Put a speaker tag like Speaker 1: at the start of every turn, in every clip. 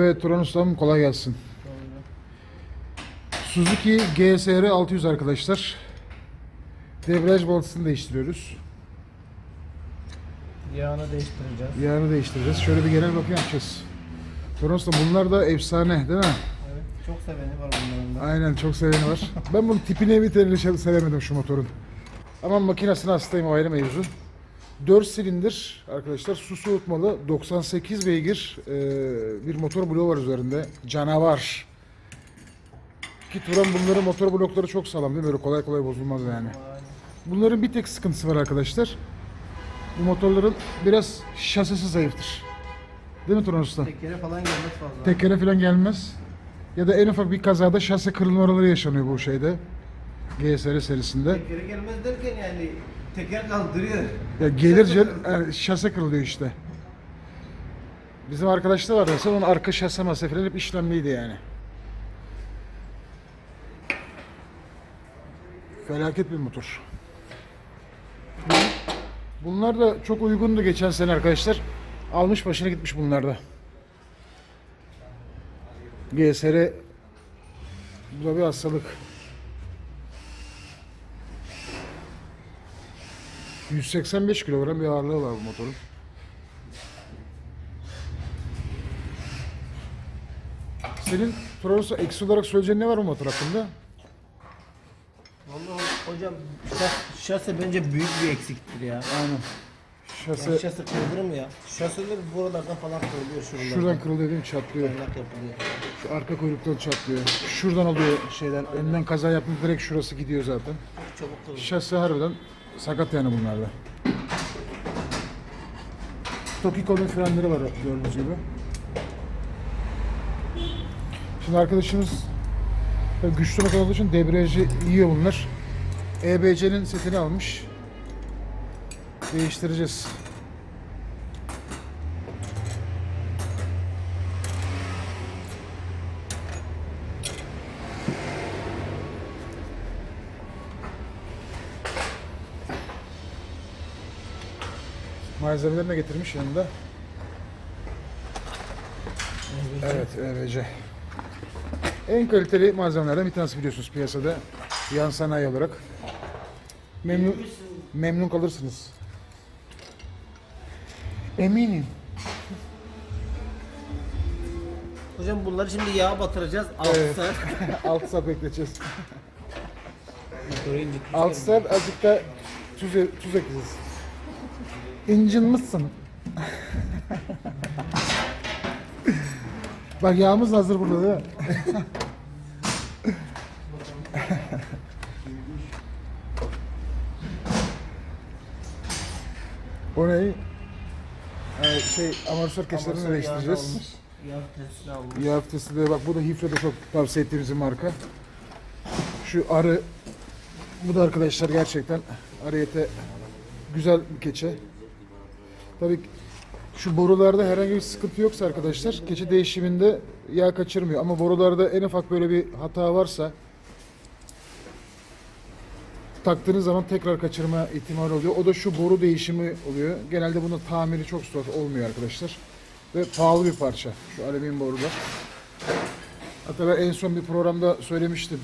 Speaker 1: Evet Turan Ustam kolay gelsin. Suzuki GSR 600 arkadaşlar. Debriyaj baltasını değiştiriyoruz.
Speaker 2: Yağını değiştireceğiz.
Speaker 1: Yağını değiştireceğiz. Şöyle bir genel bakım yapacağız. Turan Ustam bunlar da efsane değil mi?
Speaker 2: Evet. Çok seveni var bunların da.
Speaker 1: Aynen çok seveni var. ben bunun tipini bir tane sevemedim şu motorun. Ama makinesine hastayım o ayrı mevzu. 4 silindir arkadaşlar su soğutmalı 98 beygir e, bir motor bloğu var üzerinde. Canavar. Ki Turan bunların motor blokları çok sağlam değil mi? Böyle kolay kolay bozulmaz yani. Bunların bir tek sıkıntısı var arkadaşlar. Bu motorların biraz şasisi zayıftır. Değil mi Turan Usta?
Speaker 2: Tekkere falan gelmez fazla.
Speaker 1: Tekere falan gelmez. Ya da en ufak bir kazada şase kırılmaları yaşanıyor bu şeyde. GSR serisinde.
Speaker 2: Tekkere gelmez derken yani teker kaldırıyor.
Speaker 1: Ya gelir yani şase kırılıyor işte. Bizim arkadaşta var mesela onun arka şase hep işlemliydi yani. Felaket bir motor. Bunlar da çok uygundu geçen sene arkadaşlar. Almış başına gitmiş bunlar da. GSR bu da bir hastalık. 185 kilogram bir ağırlığı var bu motorun. Senin Toronto eksi olarak söyleyeceğin ne var bu motor hakkında?
Speaker 2: Vallahi hocam şas, şase bence büyük bir eksiktir ya.
Speaker 1: Aynen.
Speaker 2: Yani
Speaker 1: Şase
Speaker 2: şase kırdırır mı ya? Şaseler buralardan falan kırılıyor şuralardan.
Speaker 1: şuradan kırılıyor değil mi? Çatlıyor.
Speaker 2: Yapılıyor.
Speaker 1: Şu arka kuyruktan çatlıyor. Şuradan oluyor şeyden. Önden kaza yaptım direkt şurası gidiyor zaten.
Speaker 2: Çok çabuk kırılıyor.
Speaker 1: Şase harbiden sakat yani bunlarda. Tokiko'nun frenleri var gördüğünüz gibi. Şimdi arkadaşımız güçlü motor olduğu için debriyajı yiyor bunlar. EBC'nin setini almış. Değiştireceğiz. Malzemelerini getirmiş yanında. Evet, EBC. En kaliteli malzemelerden bir tanesi biliyorsunuz piyasada. Yan sanayi olarak. Memnun, memnun kalırsınız. Eminim.
Speaker 2: Hocam bunları şimdi yağa batıracağız. 6
Speaker 1: Evet.
Speaker 2: saat.
Speaker 1: 6 saat bekleteceğiz.
Speaker 2: Motoru incitmiş.
Speaker 1: 6 saat azıcık da tuz, e- tuz ekleyeceğiz. İncinmişsin. Bak yağımız hazır burada değil mi? o ne? Ee, şey amortisör
Speaker 2: Amortisör
Speaker 1: değiştireceğiz.
Speaker 2: almış, Yağ testini almış.
Speaker 1: Yağ vitesi de bak bu da Hifre'de çok tavsiye ettiğimiz bir marka. Şu arı bu da arkadaşlar gerçekten ariyete güzel bir keçe. Tabii şu borularda herhangi bir sıkıntı yoksa arkadaşlar keçe değişiminde yağ kaçırmıyor. Ama borularda en ufak böyle bir hata varsa taktığınız zaman tekrar kaçırma ihtimali oluyor. O da şu boru değişimi oluyor. Genelde bunun tamiri çok zor olmuyor arkadaşlar. Ve pahalı bir parça. Şu alüminyum borular. Hatta ben en son bir programda söylemiştim.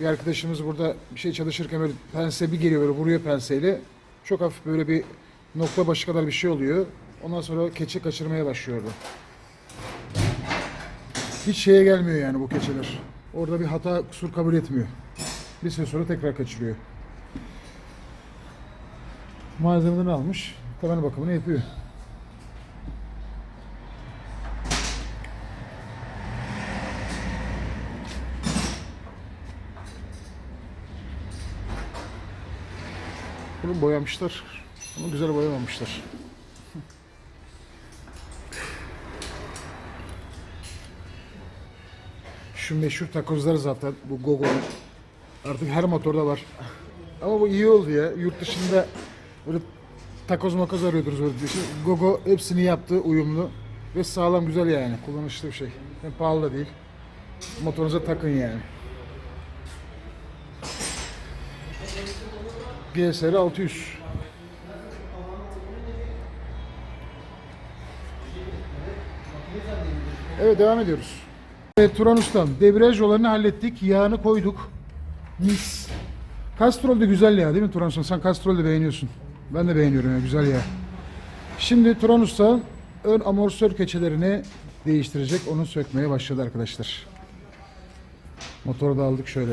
Speaker 1: Bir arkadaşımız burada bir şey çalışırken böyle pense bir geliyor böyle vuruyor penseyle. Çok hafif böyle bir nokta başı kadar bir şey oluyor. Ondan sonra keçe kaçırmaya başlıyordu. Hiç şeye gelmiyor yani bu keçeler. Orada bir hata kusur kabul etmiyor. Bir süre sonra tekrar kaçırıyor. Malzemelerini almış. Taban bakımını yapıyor. Bunu boyamışlar. Ama güzel boyamamışlar. Şu meşhur takozlar zaten bu Gogo'nun. Artık her motorda var. Ama bu iyi oldu ya. Yurt dışında böyle takoz makoz arıyordunuz öyle bir şey. Gogo hepsini yaptı uyumlu. Ve sağlam güzel yani. Kullanışlı bir şey. Hem pahalı da değil. Motorunuza takın yani. GSR 600. Evet devam ediyoruz. Evet Turan Ustam debriyaj yollarını hallettik. Yağını koyduk. Mis. Kastrol de güzel ya değil mi Turan Ustam? Sen kastrol de beğeniyorsun. Ben de beğeniyorum ya güzel ya. Şimdi Turan Usta ön amortisör keçelerini değiştirecek. Onu sökmeye başladı arkadaşlar. Motoru da aldık şöyle.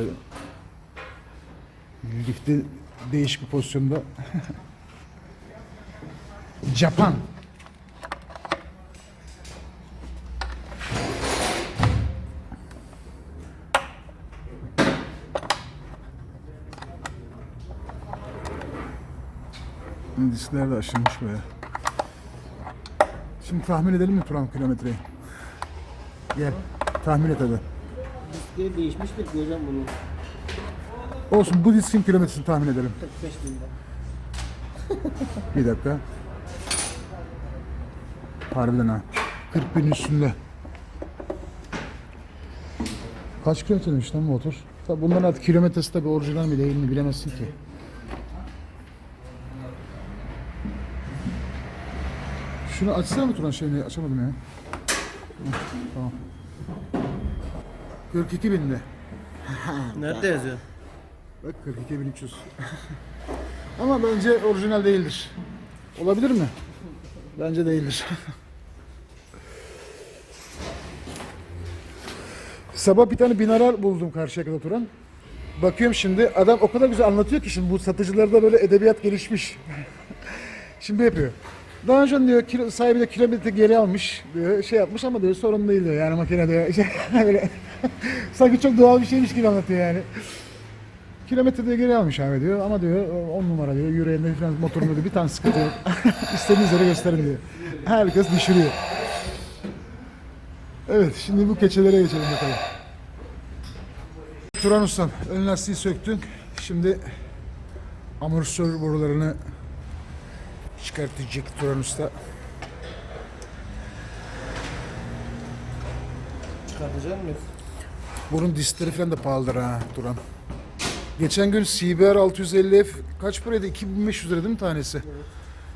Speaker 1: Lifti değişik bir pozisyonda. Japan. Diskler de aşınmış böyle. Şimdi tahmin edelim mi Turan kilometreyi? Gel. Tahmin et hadi.
Speaker 2: Diskleri değişmiştir ki hocam bunun.
Speaker 1: Olsun bu diskin kilometresini tahmin edelim.
Speaker 2: 45 binde.
Speaker 1: Bir dakika. Harbiden ha. 40 bin üstünde. Kaç kilometre demiş lan motor? Tabi bunların artık kilometresi tabi orijinal mi değil mi bilemezsin ki. Şunu açsana mı Turan şeyini açamadım ya. Tamam. 42 binde.
Speaker 2: Nerede yazıyor?
Speaker 1: Bak 42.300. Ama bence orijinal değildir. Olabilir mi? Bence değildir. Sabah bir tane binarar buldum karşıya oturan. Bakıyorum şimdi adam o kadar güzel anlatıyor ki şimdi bu satıcılarda böyle edebiyat gelişmiş. şimdi yapıyor. Daha önce diyor kilo, sahibi de kilometre geri almış diyor şey yapmış ama diyor sorun değil diyor yani makine diyor. Şey, böyle sanki çok doğal bir şeymiş gibi anlatıyor yani. Kilometrede geri almış abi diyor ama diyor 10 numara diyor yüreğinde falan motorunda diyor bir tane sıkıntı yok. İstediğiniz yere gösterin diyor. Herkes düşürüyor. Evet şimdi bu keçelere geçelim bakalım. Turan Ustam ön lastiği söktün. Şimdi amortisör borularını çıkartacak Turan Usta.
Speaker 2: Çıkartacak mıyız?
Speaker 1: Bunun diskleri falan da pahalıdır ha Turan. Geçen gün CBR 650F kaç paraydı? 2500 lira değil mi tanesi?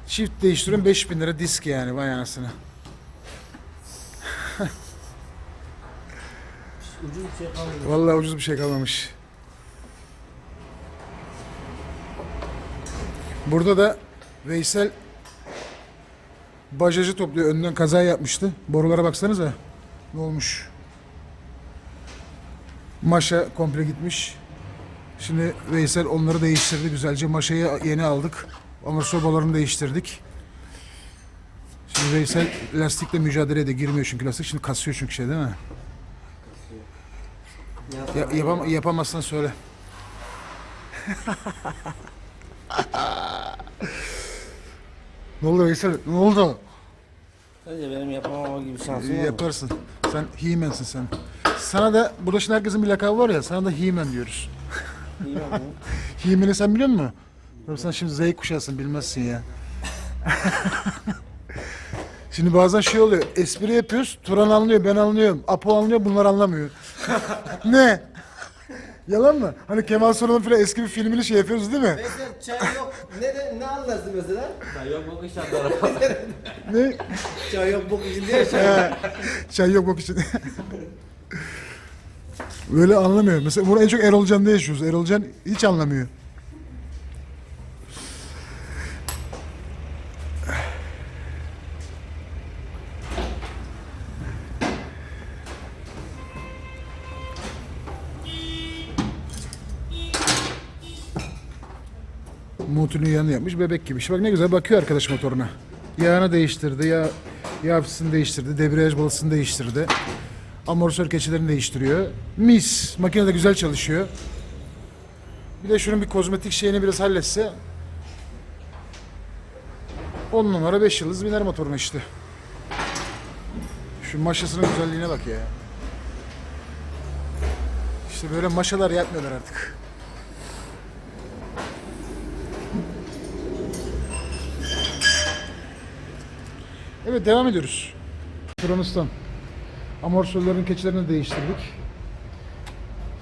Speaker 1: Çift değiştiriyorum 5000 lira disk yani vay anasını.
Speaker 2: Ucuz bir şey kalmadı.
Speaker 1: Vallahi ucuz bir şey kalmamış. Burada da Veysel bajajı topluyor. Önden kaza yapmıştı. Borulara baksanıza. Ne olmuş? Maşa komple gitmiş. Şimdi Veysel onları değiştirdi güzelce. Maşayı yeni aldık. Amortisör borularını değiştirdik. Şimdi Veysel lastikle mücadeleye de girmiyor çünkü lastik. Şimdi kasıyor çünkü şey değil mi? Ya, yapam yapamazsan söyle. ne oldu Veysel? Ne oldu?
Speaker 2: Sadece benim yapamama gibi şansım var?
Speaker 1: Yaparsın. Sen He-Man'sin sen. Sana da, burada şimdi herkesin bir lakabı var ya, sana da He-Man diyoruz.
Speaker 2: Bu.
Speaker 1: He-Man'i sen biliyor musun? Tabii sen şimdi Z kuşağısın, bilmezsin ya. şimdi bazen şey oluyor, espri yapıyoruz, Turan anlıyor, ben anlıyorum, Apo anlıyor, bunlar anlamıyor. ne? Yalan mı? Hani Kemal Sunal'ın falan eski bir filmini şey yapıyoruz değil mi?
Speaker 2: Mesela çay yok. Ne de, ne anlarsın mesela?
Speaker 3: Çay yok bok inşallah.
Speaker 1: Ne?
Speaker 2: Çay yok bok için diye çay.
Speaker 1: He, Çay yok bok için. Böyle anlamıyor. Mesela bunu en çok Erol Can'da yaşıyoruz. Erol Can hiç anlamıyor. Motorun yanı yapmış bebek gibi. İşte bak ne güzel bakıyor arkadaş motoruna. Yağını değiştirdi, yağ fısını değiştirdi, debriyaj balısını değiştirdi. Amortisör keçelerini değiştiriyor. Mis. Makine de güzel çalışıyor. Bir de şunun bir kozmetik şeyini biraz halletse 10 numara 5 yıldız biner motoruna işte. Şu maşasının güzelliğine bak ya. İşte böyle maşalar yapmıyorlar artık. Evet devam ediyoruz. Turan Ustam. Amortisörlerin keçilerini değiştirdik.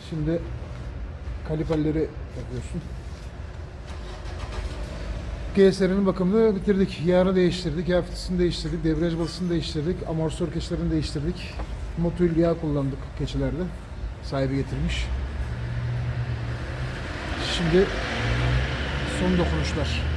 Speaker 1: Şimdi kaliperleri yapıyorsun. GSR'nin bakımını bitirdik. Yağını değiştirdik, yağ fitisini değiştirdik, debriyaj balısını değiştirdik, amortisör keçlerini değiştirdik. Motul yağ kullandık keçilerde. Sahibi getirmiş. Şimdi son dokunuşlar.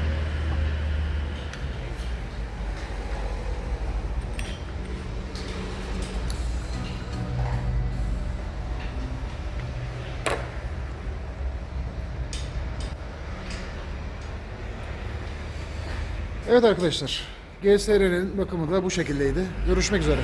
Speaker 1: Evet arkadaşlar, GSR'nin bakımı da bu şekildeydi. Görüşmek üzere.